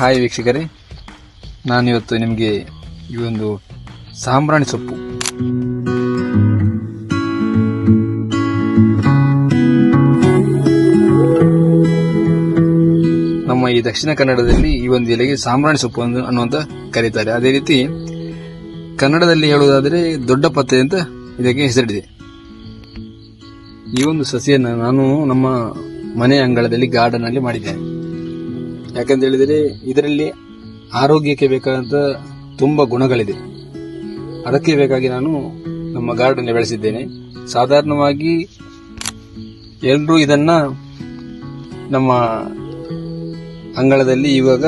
Hi ವೀಕ್ಷಕರೇ, ನಾನಿವತ್ತು ನಿಮಗೆ ಈ ಒಂದು ಸಾಂಬ್ರಾಣಿ ಸೊಪ್ಪು. ನಮ್ಮ ಈ ದಕ್ಷಿಣ ಕನ್ನಡದಲ್ಲಿ ಈ ಒಂದು ಎಲೆಗೆ ಸಾಂಬ್ರಾಣಿ ಸೊಪ್ಪು ಅನ್ನುವಂತ ಕರೀತಾರೆ. ಅದೇ ರೀತಿ ಕನ್ನಡದಲ್ಲಿ ಹೇಳುವುದಾದರೆ ದೊಡ್ಡ ಪತ್ತೆ ಅಂತ ಇದಕ್ಕೆ ಹೆಸರಿದೆ. ಈ ಒಂದು ಸಸಿಯನ್ನು ನಾನು ನಮ್ಮ ಮನೆ ಅಂಗಳದಲ್ಲಿ ಗಾರ್ಡನ್ ಅಲ್ಲಿ ಮಾಡಿದ್ದೇನೆ. ಯಾಕಂತ ಹೇಳಿದರೆ ಇದರಲ್ಲಿ ಆರೋಗ್ಯಕ್ಕೆ ಬೇಕಾದಂತ ತುಂಬ ಗುಣಗಳಿದೆ. ಅದಕ್ಕೆ ಬೇಕಾಗಿ ನಾನು ನಮ್ಮ ಗಾರ್ಡನ್ ಬೆಳೆಸಿದ್ದೇನೆ. ಸಾಧಾರಣವಾಗಿ ಎಲ್ಲರೂ ಇದನ್ನ ನಮ್ಮ ಅಂಗಳದಲ್ಲಿ ಇವಾಗ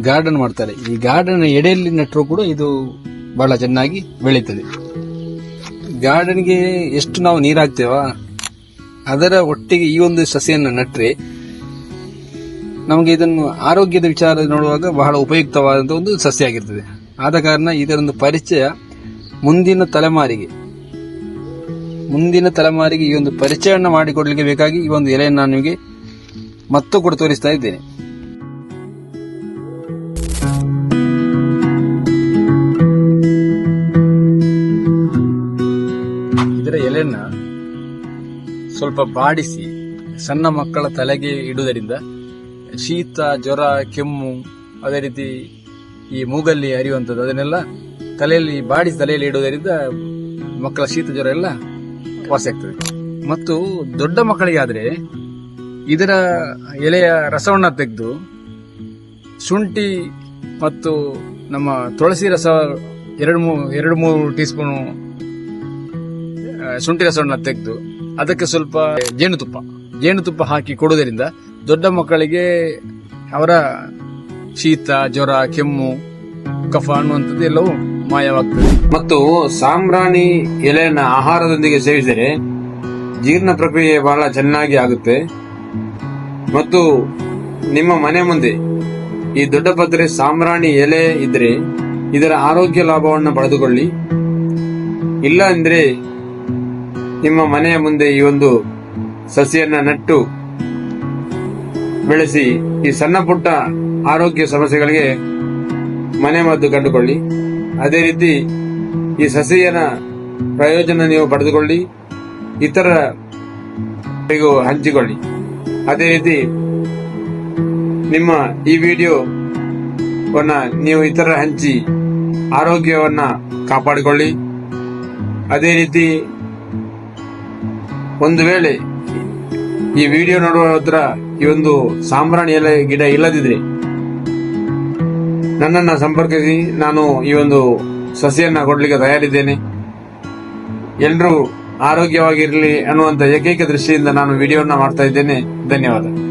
ಗಾರ್ಡನ್ ಮಾಡ್ತಾರೆ. ಈ ಗಾರ್ಡನ್ ಎಡೆಯಲ್ಲಿ ನೆಟ್ಟರೂ ಕೂಡ ಇದು ಬಹಳ ಚೆನ್ನಾಗಿ ಬೆಳೀತದೆ. ಗಾರ್ಡನ್ಗೆ ಎಷ್ಟು ನಾವು ನೀರು ಹಾಕ್ತೇವಾ ಅದರ ಒಟ್ಟಿಗೆ ಈ ಒಂದು ಸಸಿಯನ್ನು ನಟ್ರೆ ನಮಗೆ ಇದನ್ನು ಆರೋಗ್ಯದ ವಿಚಾರ ನೋಡುವಾಗ ಬಹಳ ಉಪಯುಕ್ತವಾದಂತಹ ಒಂದು ಸಸ್ಯ ಆಗಿರ್ತದೆ. ಆದ ಕಾರಣ ಇದರೊಂದು ಪರಿಚಯ ಮುಂದಿನ ತಲೆಮಾರಿಗೆ. ಮುಂದಿನ ತಲೆಮಾರಿಗೆ ಈ ಒಂದು ಪರಿಚಯವನ್ನು ಮಾಡಿಕೊಡ್ಲಿಕ್ಕೆ ಬೇಕಾಗಿ ಈ ಒಂದು ಎಲೆಯನ್ನು ನಾನು ನಿಮಗೆ ಮತ್ತು ಕೂಡ ತೋರಿಸ್ತಾ ಇದ್ದೇನೆ. ಇದರ ಎಲೆಯನ್ನು ಸ್ವಲ್ಪ ಬಾಡಿಸಿ ಸಣ್ಣ ಮಕ್ಕಳ ತಲೆಗೆ ಇಡುವುದರಿಂದ ಶೀತ, ಜ್ವರ, ಕೆಮ್ಮು, ಅದೇ ರೀತಿ ಈ ಮೂಗಲ್ಲಿ ಹರಿಯುವಂಥದ್ದು, ಅದನ್ನೆಲ್ಲ ತಲೆಯಲ್ಲಿ ಬಾಡಿಸಿ ತಲೆಯಲ್ಲಿ ಇಡುವುದರಿಂದ ಮಕ್ಕಳ ಶೀತ, ಜ್ವರ ಎಲ್ಲ ವಾಸಿ ಆಗ್ತದೆ. ಮತ್ತು ದೊಡ್ಡ ಮಕ್ಕಳಿಗೆ ಆದ್ರೆ ಇದರ ಎಲೆಯ ರಸವನ್ನು ತೆಗೆದು ಶುಂಠಿ ಮತ್ತು ನಮ್ಮ ತುಳಸಿ ರಸ ಎರಡು ಮೂ, ಎರಡು ಮೂರು ಟೀ ಸ್ಪೂನು ಶುಂಠಿ ರಸವನ್ನು ತೆಗೆದು ಅದಕ್ಕೆ ಸ್ವಲ್ಪ ಜೇನುತುಪ್ಪ ಜೇನುತುಪ್ಪ ಹಾಕಿ ಕೊಡುವುದರಿಂದ ದೊಡ್ಡ ಮಕ್ಕಳಿಗೆ ಅವರ ಶೀತ, ಜ್ವರ, ಕೆಮ್ಮು, ಕಫ ಅನ್ನುವಂಥದ್ದು ಎಲ್ಲವೂ ಮಾಯವಾಗ್ತದೆ. ಮತ್ತು ಸಾಂಬ್ರಾಣಿ ಎಲೆಯನ್ನ ಆಹಾರದೊಂದಿಗೆ ಸೇವಿಸಿದರೆ ಜೀರ್ಣ ಪ್ರಕ್ರಿಯೆ ಬಹಳ ಚೆನ್ನಾಗಿ ಆಗುತ್ತೆ. ಮತ್ತು ನಿಮ್ಮ ಮನೆ ಮುಂದೆ ಈ ದೊಡ್ಡ ಪತ್ರೆ ಸಾಂಬ್ರಾಣಿ ಎಲೆ ಇದ್ರೆ ಇದರ ಆರೋಗ್ಯ ಲಾಭವನ್ನು ಪಡೆದುಕೊಳ್ಳಿ. ಇಲ್ಲ ಅಂದ್ರೆ ನಿಮ್ಮ ಮನೆಯ ಮುಂದೆ ಈ ಒಂದು ಸಸಿಯನ್ನ ನಟ್ಟು ಬೆಳೆಸಿ ಈ ಸಣ್ಣ ಪುಟ್ಟ ಆರೋಗ್ಯ ಸಮಸ್ಯೆಗಳಿಗೆ ಮನೆ ಮದ್ದು ಕಂಡುಕೊಳ್ಳಿ. ಅದೇ ರೀತಿ ಈ ಸಸಿಯನ ಪ್ರಯೋಜನ ನೀವು ಪಡೆದುಕೊಳ್ಳಿ. ಇತರ ಹಂಚಿಕೊಳ್ಳಿ. ಅದೇ ರೀತಿ ನಿಮ್ಮ ಈ ವಿಡಿಯೋವನ್ನು ನೀವು ಇತರ ಹಂಚಿ ಆರೋಗ್ಯವನ್ನ ಕಾಪಾಡಿಕೊಳ್ಳಿ. ಅದೇ ರೀತಿ ಒಂದು ವೇಳೆ ಈ ವಿಡಿಯೋ ನೋಡುವ ಹತ್ರ ಈ ಒಂದು ಸಾಂಬ್ರಾಣಿ ಎಲೆ ಗಿಡ ಇಲ್ಲದಿದ್ರೆ ನನ್ನನ್ನು ಸಂಪರ್ಕಿಸಿ, ನಾನು ಈ ಒಂದು ಸಸಿಯನ್ನ ಕೊಡಲಿಕ್ಕೆ ತಯಾರಿದ್ದೇನೆ. ಎಲ್ಲರೂ ಆರೋಗ್ಯವಾಗಿರಲಿ ಅನ್ನುವಂತ ಏಕೈಕ ದೃಷ್ಟಿಯಿಂದ ನಾನು ವಿಡಿಯೋನ ಮಾಡ್ತಾ ಇದ್ದೇನೆ. ಧನ್ಯವಾದ.